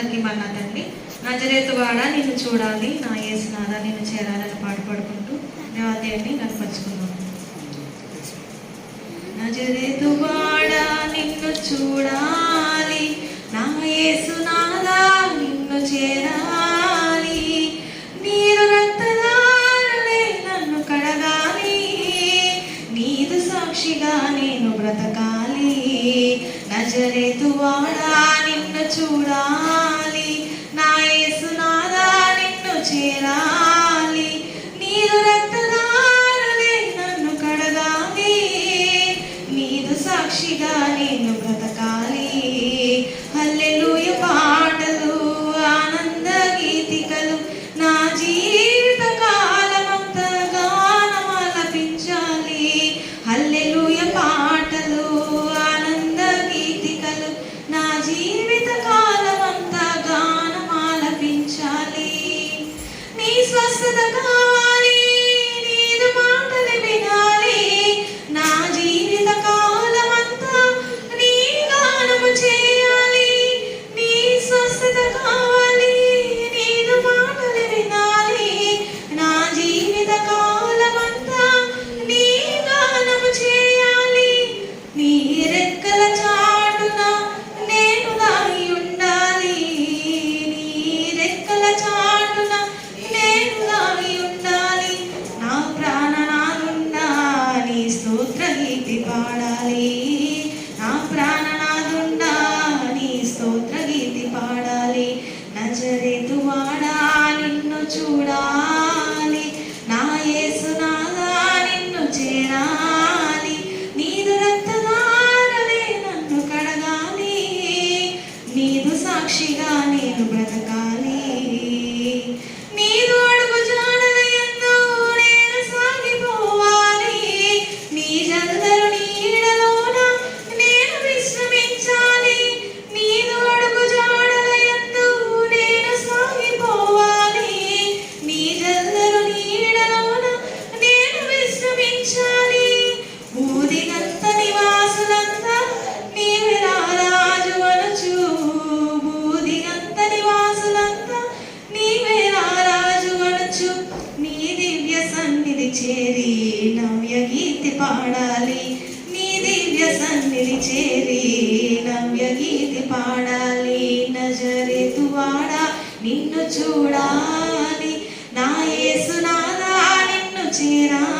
అందరికీ మళ్ళా తండ్రి నజరేతువాడ నిన్ను చూడాలి నా ఏసునాదా నిన్ను చేరాలని పాడుపడుకుంటూ దేవాదేవిని కనపరుచుకున్నాను నజరేతువాడ నిన్ను చూడాలి నా ఏసునాదా నిన్ను చేరాలి. నీరు నన్ను కడగాలి నీదు సాక్షిగా నేను బ్రతకాలి. నజరేతువాడ నిన్ను చూడాలి. సాక్షిగా నేను బ్రతకాలి. హల్లెలూయ పాటలు ఆనంద గీతికలు. నా జీవిత కాలమంతా గానం ఆలపించాలి హల్లెలూయ పాటలు ఆనంద గీతికలు. నా జీవిత కాలమంతా గానం ఆలపించాలి నీ స్వస్థత నజరేతు వాడా నిన్ను చూడా. చేరి నవ్య గీతి పాడాలి. నీ దివ్య సన్నిధి చేరి నవ్య గీతి పాడాలి. నజరేతు వాడా నిన్ను చూడాలి. నా ఏసునాదా నిన్ను చేరా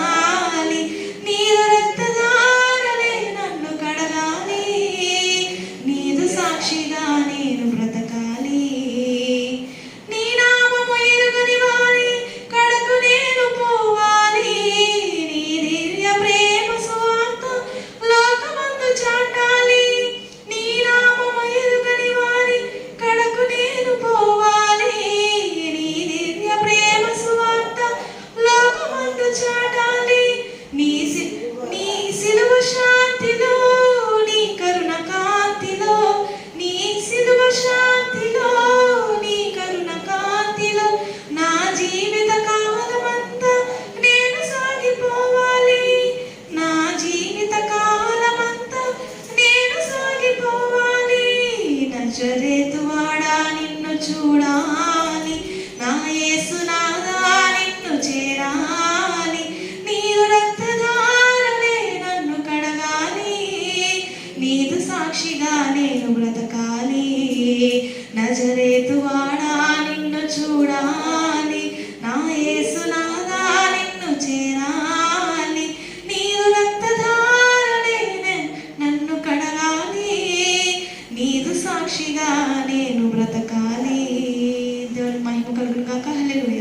నీదు సాక్షిగా నేను బ్రతకాలి. నజరేతు వాడా నిన్ను చూడాలి. నా యేసు నాదా నిన్ను చేరాలి. నీరు రక్తధారుడే నన్ను కడగాలి. నీదు సాక్షిగా నేను బ్రతకాలి. దేవుని మహిమ కలుగుగాక హల్లెలూయా.